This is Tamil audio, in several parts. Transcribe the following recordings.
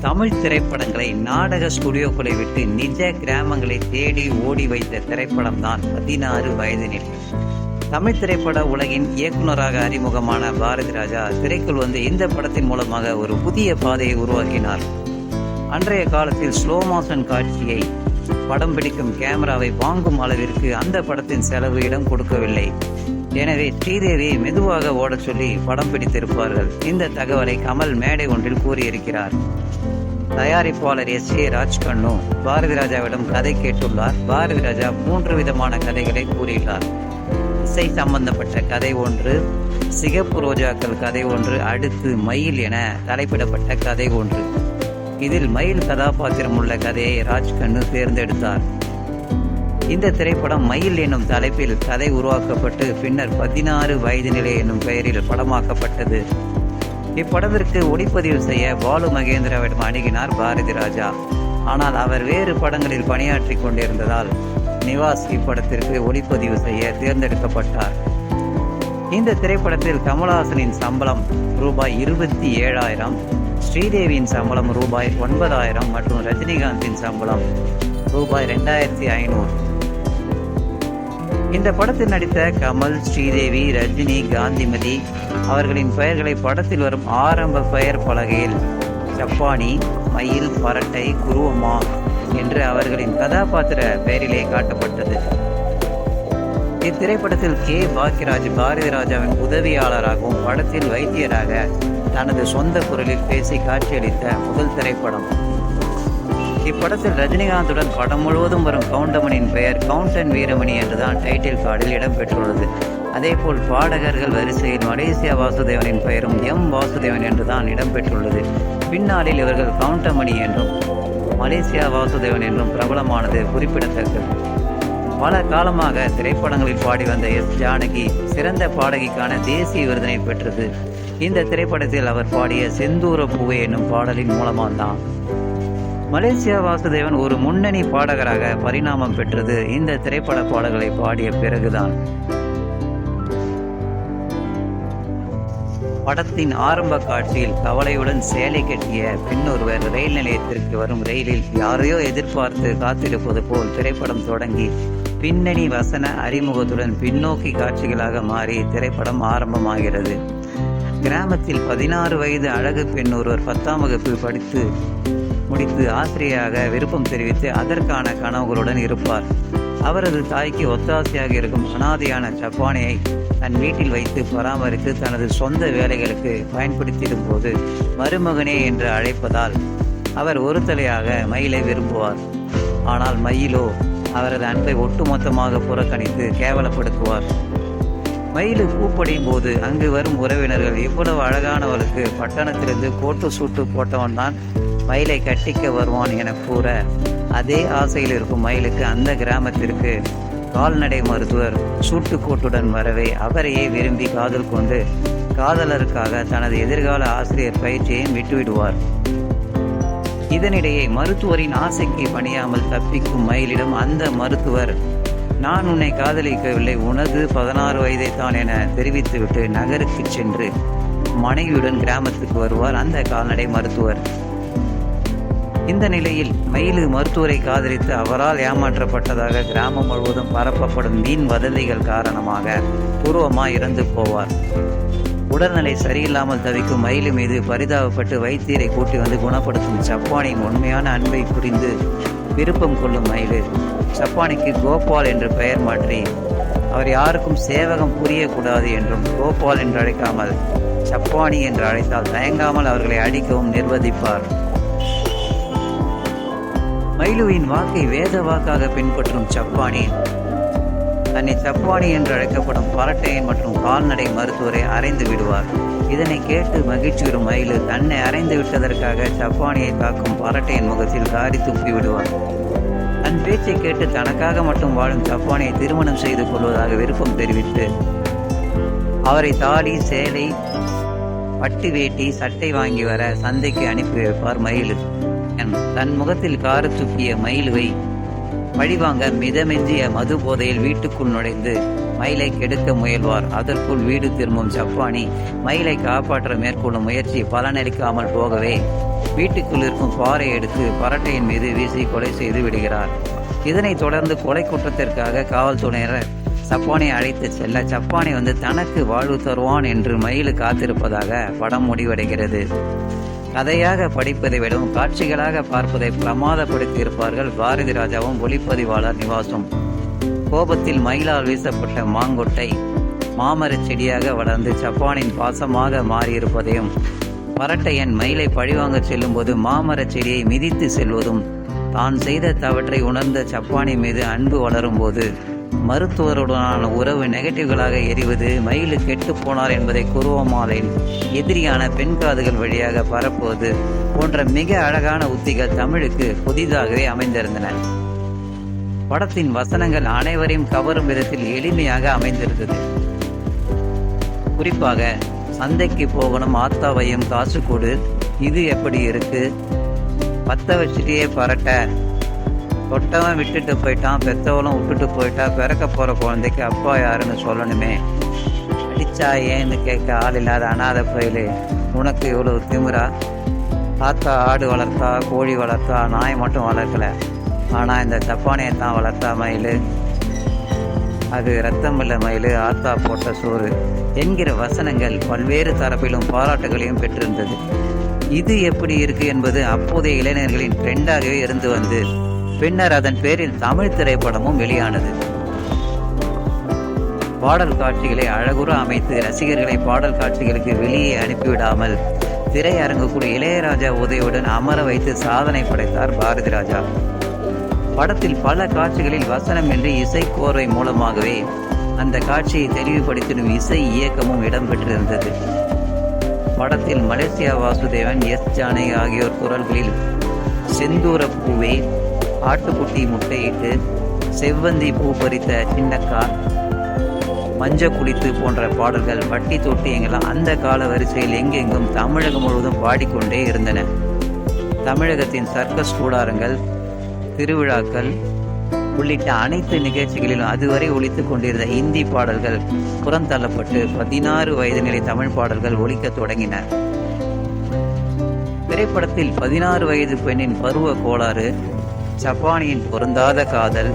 தமிழ் திரைப்படங்களை நாடக ஸ்டுடியோக்களை விட்டு நிஜ கிராமங்களை தேடி ஓடி வைத்த திரைப்படம் தான் பதினாறு வயதினில் தமிழ் திரைப்பட உலகின் இயக்குனராக அறிமுகமான பாரதி ராஜா திரைக்குள் வந்து இந்த படத்தின் மூலமாக ஒரு புதிய பாதையை உருவாக்கினார். அன்றைய காலத்தில் ஸ்லோ மோஷன் காட்சியை படம் பிடிக்கும் கேமராவை வாங்கும் அளவிற்கு அந்த படத்தின் செலவு இடம் கொடுக்கவில்லை. எனவே ஸ்ரீதேவியை மெதுவாக ஓடச் சொல்லி படம் பிடித்திருப்பார்கள். இந்த தகவலை கமல் மேடை ஒன்றில் கூறியிருக்கிறார். தயாரிப்பாளர் எஸ் ஏ ராஜ்கண்ணு பாரதி ராஜாவிடம் கதை கேட்டுள்ளார். பாரதி ராஜா மூன்று விதமான கதைகளை கூறியுள்ளார். இசை சம்பந்தப்பட்ட கதை ஒன்று சிகப்பு ரோஜாக்கள் கதை ஒன்று அடுத்து மயில் என தலைப்பிடப்பட்ட கதை ஒன்று. இதில் மயில் கதாபாத்திரம் உள்ள கதையை ராஜ்கண்ணு தேர்ந்தெடுத்தார். இந்த திரைப்படம் மயில் என்னும் தலைப்பில் கதை உருவாக்கப்பட்டு பின்னர் பதினாறு வயது நிலை என்னும் பெயரில் படமாக்கப்பட்டது. இப்படத்திற்கு ஒளிப்பதிவு செய்ய பாலு மகேந்திராவிடம் அணுகினார் பாரதி ராஜா. ஆனால் அவர் வேறு படங்களில் பணியாற்றி கொண்டிருந்ததால் நிவாஸ் இப்படத்திற்கு ஒளிப்பதிவு செய்ய தேர்ந்தெடுக்கப்பட்டார். இந்த திரைப்படத்தில் கமலஹாசனின் சம்பளம் ரூபாய் இருபத்தி ஏழாயிரம் ஸ்ரீதேவியின் சம்பளம் ரூபாய் ஒன்பதாயிரம் மற்றும் ரஜினிகாந்தின் சம்பளம் ரூபாய் ரெண்டாயிரத்தி ஐநூறு. இந்த படத்தில் நடித்த கமல் ஸ்ரீதேவி ரஜினி காந்திமதி அவர்களின் பெயர்களை படத்தில் வரும் ஆரம்ப பெயர் பலகையில் சப்பானி மயில் பரட்டை குருவமா என்று அவர்களின் கதாபாத்திர பெயரிலே காட்டப்பட்டது. இத்திரைப்படத்தில் கே. பாக்யராஜ் பாரதி ராஜாவின் உதவியாளராகவும் படத்தில் வைத்தியராக தனது சொந்த குரலில் பேசி காட்சியளித்த முதல் திரைப்படம். இப்படத்தில் ரஜினிகாந்துடன் படம் முழுவதும் வரும் கவுண்டமணியின் பெயர் கவுண்டன் வீரமணி என்றுதான் டைட்டில் கார்டில் இடம்பெற்றுள்ளது. அதேபோல் பாடகர்கள் வரிசையில் மலேசியா வாசுதேவனின் பெயரும் எம் வாசுதேவன் என்றுதான் இடம்பெற்றுள்ளது. பின்னாளில் இவர்கள் கவுண்டமணி என்றும் மலேசியா வாசுதேவன் என்றும் பிரபலமானது குறிப்பிடத்தக்கது. பல காலமாக திரைப்படங்களில் பாடி வந்த எஸ் ஜானகி சிறந்த பாடகிக்கான தேசிய விருதினை பெற்றது. இந்த திரைப்படத்தில் அவர் பாடிய செந்தூர பூவே என்னும் பாடலின் மூலமாக தான் மலேசியா வாசுதேவன் ஒரு முன்னணி பாடகராக பரிணாமம் பெற்றது. இந்த திரைப்பட பாடல்களை பாடிய பிறகுதான். படத்தின் ஆரம்ப காட்சியில் கவலையுடன் சேலை கட்டிய பின்னொருவர் ரயில் நிலையத்திற்கு வரும் ரயிலில் யாரையோ எதிர்பார்த்து காத்திருப்பது போல் திரைப்படம் தொடங்கி பின்னணி வசன அறிமுகத்துடன் பின்னோக்கி காட்சிகளாக மாறி திரைப்படம் ஆரம்பமாகிறது. கிராமத்தில் பதினாறு வயது அழகு பெண் ஒருவர் பத்தாம் வகுப்பு படித்து முடித்து ஆசிரியராக விருப்பம் தெரிவித்து அதற்கான கனவுகளுடன் இருப்பார். அவரது தாய்க்கு ஒத்தாசையாக இருக்கும் அனாதையான ஜப்பானியை தன் வீட்டில் வைத்து பராமரித்து தனது சொந்த வேலைகளுக்கு பயன்படுத்திடும் போது மருமகனே என்று அழைப்பதால் அவர் ஒரு தலையாக மயிலை விரும்புவார். ஆனால் மயிலோ அவரது அன்பை ஒட்டுமொத்தமாக புறக்கணித்து கேவலப்படுத்துவார். மயிலு பூப்படையும் போது அங்கு வரும் உறவினர்கள் இவ்வளவு அழகானவளுக்கு பட்டணத்திலிருந்து கோட்டு சூட்டு போட்டவன் தான் மயிலை கட்டிக்க வருவான் என கூற அதே ஆசையில் இருக்கும் மயிலுக்கு அந்த கிராமத்திற்கு கால்நடை மருத்துவர் சூட்டு கோட்டுடன் வரவே அவரையே விரும்பி காதல் கொண்டு காதலருக்காக தனது எதிர்கால ஆசிரியர் பயிற்சியையும் விட்டுவிடுவார். இதனிடையே மருத்துவரின் ஆசைக்கு பணியாமல் தப்பிக்கும் மயிலிடம் அந்த மருத்துவர் நான் உன்னை காதலிக்கவில்லை உனது பதினாறு வயதைத்தான் என தெரிவித்துவிட்டு நகருக்கு சென்று மனைவியுடன் கிராமத்துக்கு வருவார் அந்த கால்நடை மருத்துவர். இந்த நிலையில் மயிலு மருத்துவரை காதலித்து அவரால் ஏமாற்றப்பட்டதாக கிராமம் முழுவதும் பரப்பப்படும் மீன் வதந்திகள் காரணமாக பூர்வமா இறந்து போவார். உடல்நிலை சரியில்லாமல் தவிக்கும் மயிலு மீது பரிதாபப்பட்டு வைத்தியரை கூட்டி வந்து குணப்படுத்தும் ஜப்பானின் உண்மையான அன்பை புரிந்து விருப்பம் கொள்ளும் மயிலு. சப்பானிக்கு கோபால் என்று பெயர் மாற்றி அவர் யாருக்கும் சேவகம் புரியக்கூடாது என்றும் கோபால் என்று அழைக்காமல் சப்பானி என்று அழைத்தால் தயங்காமல் அவர்களை அடிக்கவும் நிர்வகிப்பார் மயிலுவின் வாக்கை வேத வாக்காக பின்பற்றும் சப்பானி தன்னை சப்பானி என்று அழைக்கப்படும் பரட்டையன் மற்றும் கால்நடை மருத்துவரை அறைந்து விடுவார். இதனை கேட்டு மகிழ்ச்சியுறும் மயிலு தன்னை அறைந்து விட்டதற்காக சப்பானியை தாக்கும் பரட்டையன் முகத்தில் காரி துப்பி விடுவார் தன் பேச்சை கேட்டு தனக்காக மட்டும் வாழும் சப்பானியை திருமணம் செய்து கொள்வதாக விருப்பம் தெரிவித்து அவரை தாலி சேலை பட்டு வேட்டி சட்டை வாங்கி வர சந்தைக்கு அனுப்பி வைப்பார் மயிலு. தன் முகத்தில் காரை துப்பிய மயிலுவை பழிவாங்க மிதமெஞ்சிய மது போதையில் வீட்டுக்குள் நுழைந்து மயிலை கெடுக்க முயல்வார். அதற்குள் வீடு திரும்பும் ஜப்பானி மயிலை காப்பாற்ற மேற்கொள்ளும் முயற்சி பலனளிக்காமல் போகவே வீட்டுக்குள் இருக்கும் பாறை எடுத்து பரட்டையின் மீது வீசி கொலை செய்து விடுகிறார். இதனைத் தொடர்ந்து கொலை குற்றத்திற்காக காவல்துறையினர் சப்பானை அழைத்து செல்ல சப்பானை வந்து தனக்கு வாழ்வு தருவான் என்று மயிலு காத்திருப்பதாக படம் முடிவடைகிறது. கதையாக படிப்பதை விடவும் காட்சிகளாக பார்ப்பதை பிரமாதப்படுத்தி இருப்பார்கள் பாரதி ராஜாவும் ஒளிப்பதிவாளர் நிவாசும். கோபத்தில் மயிலால் வீசப்பட்ட மாங்கொட்டை மாமரச் செடியாக வளர்ந்து ஜப்பானின் பாசமாக மாறியிருப்பதையும் பரட்டையன் மயிலை பழிவாங்க செல்லும்போது மாமரச் செடியை மிதித்து செல்வதும் தான் செய்த தவற்றை உணர்ந்த ஜப்பானின் மீது அன்பு வளரும்போது மருத்துவருடனான உறவு நெகட்டிவ்களாக எரிவது மயிலு கெட்டு போனார் என்பதை குருவமாலின் எதிரியான பெண் காதுகள் வழியாக பரப்புவது போன்ற மிக அழகான உத்திகள் தமிழுக்கு புதிதாகவே அமைந்திருந்தன. படத்தின் வசனங்கள் அனைவரையும் கவரும் விதத்தில் எளிமையாக அமைந்திருந்தது. குறிப்பாக சந்தைக்கு போகணும் ஆத்தாவையும் காசு கொடு இது எப்படி இருக்கு? பத்த வச்சுட்டே பரட்ட தொட்டவன் விட்டுட்டு போயிட்டான் பெத்தவளும் விட்டுட்டு போயிட்டா பிறக்க போகிற குழந்தைக்கு அப்பா யாருன்னு சொல்லணுமே? அடிச்சா ஏன்னு கேட்க ஆள் இல்லாத அனாதை பயில் உனக்கு இவ்வளோ திமிரா? தாத்தா ஆடு வளர்த்தா கோழி வளர்த்தா நாய் மட்டும் வளர்க்கல. ஆனால் இந்த தப்பானையை தான் வளர்த்தா மயில். அது ரத்தமில்ல மயில் ஆத்தா போட்ட சோறு. என்கிற வசனங்கள் பல்வேறு தரப்பிலும் பாராட்டுகளையும் பெற்றிருந்தது. இது எப்படி இருக்குது என்பது அப்போதைய இளைஞர்களின் ட்ரெண்டாகவே இருந்து வந்து பின்னர் அதன் பேரில் தமிழ் திரைப்படமும் வெளியானது. பாடல் காட்சிகளை அழகுற அமைத்து ரசிகர்களை பாடல் காட்சிகளுக்கு வெளியே அனுப்பிவிடாமல் திரையரங்குக்குள் இளையராஜா உதவியுடன் அமர வைத்து சாதனை படைத்தார் பாரதி ராஜா. படத்தில் பல காட்சிகளில் வசனம் இசை கோர்வை மூலமாகவே அந்த காட்சியை தெளிவுபடுத்திடும் இசை இயக்கமும் இடம்பெற்றிருந்தது. படத்தில் மலேசியா வாசுதேவன் எஸ் ஜானகி ஆகியோர் குரல்களில் செந்தூர பூவே ஆட்டுக்குட்டி முட்டையிட்டு செவ்வந்தி பூ பறித்த சின்னக்கா மஞ்ச குடித்து போன்ற பாடல்கள் வட்டி தொட்டி எங்கெல்லாம் அந்த கால வரிசையில் எங்கெங்கும் தமிழகம் முழுவதும் பாடிக்கொண்டே இருந்தன. தமிழகத்தின் சர்க்கஸ் கூடாரங்கள் திருவிழாக்கள் உள்ளிட்ட அனைத்து நிகழ்ச்சிகளிலும் அதுவரை ஒலித்துக் கொண்டிருந்த இந்தி பாடல்கள் புறந்தள்ளப்பட்டு பதினாறு வயது நிலை தமிழ் பாடல்கள் ஒழிக்க தொடங்கின. திரைப்படத்தில் பதினாறு வயது பெண்ணின் பருவ கோளாறு ஜப்பானியின் பொருந்தாத காதல்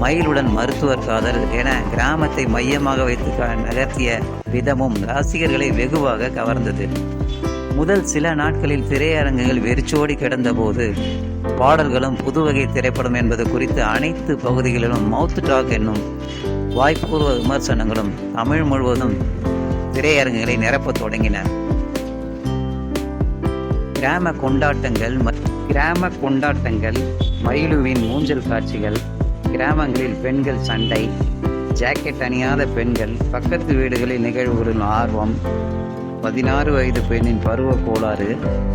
மயிலுடன் மருத்துவர் காதல் என கிராமத்தை மையமாக வைத்து நகர்த்திய விதமும் ரசிகர்களை வெகுவாக கவர்ந்தது. முதல் சில நாட்களில் திரையரங்குகள் வெறிச்சோடி கிடந்தபோது பாடல்களும் புதுவகை திரைப்படம் என்பது குறித்து அனைத்து பகுதிகளிலும் மவுத் டாக் என்னும் வாய்ப்பூர்வ விமர்சனங்களும் தமிழ் முழுவதும் திரையரங்குகளை நிரப்பத் தொடங்கின. கிராம கொண்டாட்டங்கள் கிராம கொண்டாட்டங்கள் மயிலுவின் ஊஞ்சல் காட்சிகள் கிராமங்களில் பெண்கள் சண்டை ஜாக்கெட் அணியாத பெண்கள் பக்கத்து வீடுகளில் நிகழ்வுகளின் ஆர்வம் பதினாறு வயது பெண்ணின் பருவ கோளாறு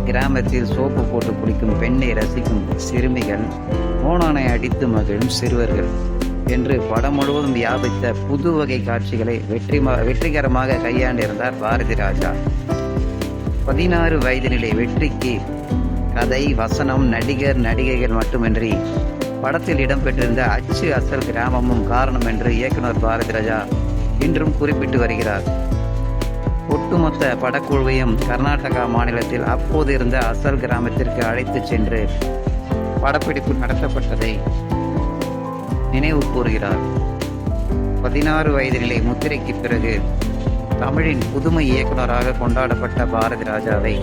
கிராமத்தில் சோப்பு போட்டு குளிக்கும் பெண்ணை ரசிக்கும் சிறுமிகள் மோனானை அடித்து மகிழும் சிறுவர்கள் என்று படம் முழுவதும் வியாபித்த புது வகை காட்சிகளை வெற்றி வெற்றிகரமாக கையாண்டிருந்தார் பாரதி ராஜா. பதினாறு வயதினிலே வெற்றிக்கு கதை வசனம் நடிகர் நடிகைகள் மட்டுமின்றி படத்தில் இடம்பெற்றிருந்த அச்சு அசல் கிராமமும் காரணம் என்று இயக்குனர் பாரதி ராஜா இன்றும் குறிப்பிட்டு வருகிறார். ஒட்டுமொத்த படக்குழுவையும் கர்நாடகா மாநிலத்தில் அப்போது இருந்த அசல் கிராமத்திற்கு அழைத்துச் சென்று படப்பிடிப்பு நடத்தப்பட்டதை நினைவு கூறுகிறார். பதினாறு வயதிலே முத்திரைக்கு பிறகு தமிழின் புதுமை இயக்குனராக கொண்டாடப்பட்ட பாரதி ராஜாவை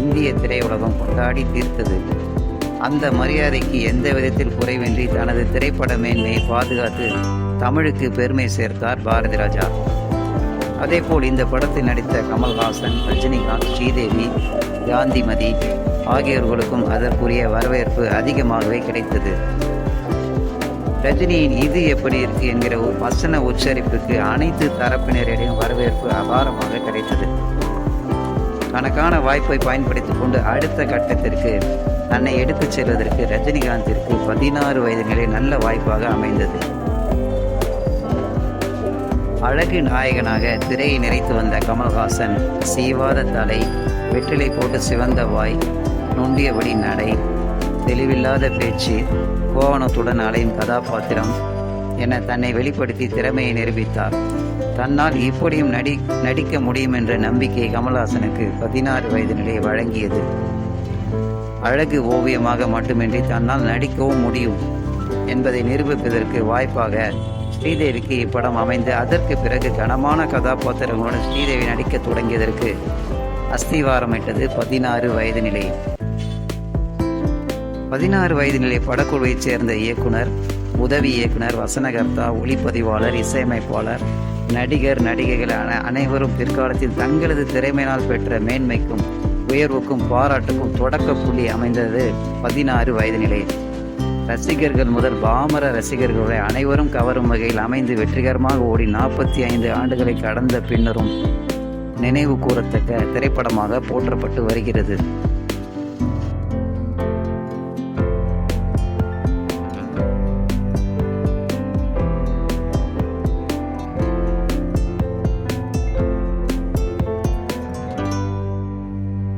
இந்திய திரையுலகம் கொண்டாடி தீர்த்தது. அந்த மரியாதைக்கு எந்த விதத்தில் குறைவின்றி தனது திரைப்பட மேன்மையை பாதுகாத்து தமிழுக்கு பெருமை சேர்த்தார் பாரதி ராஜா. அதேபோல் இந்த படத்தில் நடித்த கமல்ஹாசன் ரஜினிகாந்த் ஸ்ரீதேவி காந்திமதி ஆகியோர்களுக்கும் அதற்குரிய வரவேற்பு அதிகமாகவே கிடைத்தது. ரஜினியின் இது எப்படி இருக்கு என்கிற ஒரு வசன உச்சரிப்புக்கு அனைத்து தரப்பினரிடையும் வரவேற்பு அபாரமாக கிடைத்தது. தனக்கான வாய்ப்பை பயன்படுத்திக் கொண்டு அடுத்த கட்டத்திற்கு தன்னை எடுத்துச் செல்வதற்கு ரஜினிகாந்திற்கு பதினாறு வயது நிலை நல்ல வாய்ப்பாக அமைந்தது. அழகு நாயகனாக திரையை நிறைத்து வந்த கமல்ஹாசன் சீவாத தலை வெற்றிலை போட்டு சிவந்த வாய் நொண்டியபடி நடை தெளிவில்லாத பேச்சு கோவணத்துடன் அலையும் கதாபாத்திரம் என தன்னை வெளிப்படுத்தி திறமையை நிரூபித்தார். தன்னால் இப்படியும் நடி நடிக்க முடியும் என்ற நம்பிக்கை கமல்ஹாசனுக்கு பதினாறு வயது நிலையை வழங்கியது. அழகு ஓவியமாக மட்டுமின்றி தன்னால் நடிக்கவும் முடியும் என்பதை நிரூபிப்பதற்கு வாய்ப்பாக ஸ்ரீதேவிக்கு இப்படம் அமைந்து அதற்கு பிறகு கனமான கதாபாத்திரங்களுடன் ஸ்ரீதேவி நடிக்க தொடங்கியதற்கு அஸ்திவாரமிட்டது பதினாறு வயது நிலை. பதினாறு வயது நிலை படக்குழுவைச் சேர்ந்த இயக்குனர் உதவி இயக்குனர் வசனகர்த்தா ஒளிப்பதிவாளர் இசையமைப்பாளர் நடிகர் நடிகைகள் அனைவரும் பிற்காலத்தில் தங்களது திறமையினால் பெற்ற மேன்மைக்கும் உயர்வுக்கும் பாராட்டுக்கும் தொடக்க புள்ளி அமைந்தது பதினாறு வயது நிலை. ரசிகர்கள் முதல் பாமர ரசிகர்களுடைய அனைவரும் கவரும் வகையில் அமைந்து வெற்றிகரமாக ஓடி நாற்பத்தி ஐந்து ஆண்டுகளை கடந்த பின்னரும் நினைவு கூறத்தக்க திரைப்படமாக போற்றப்பட்டு வருகிறது.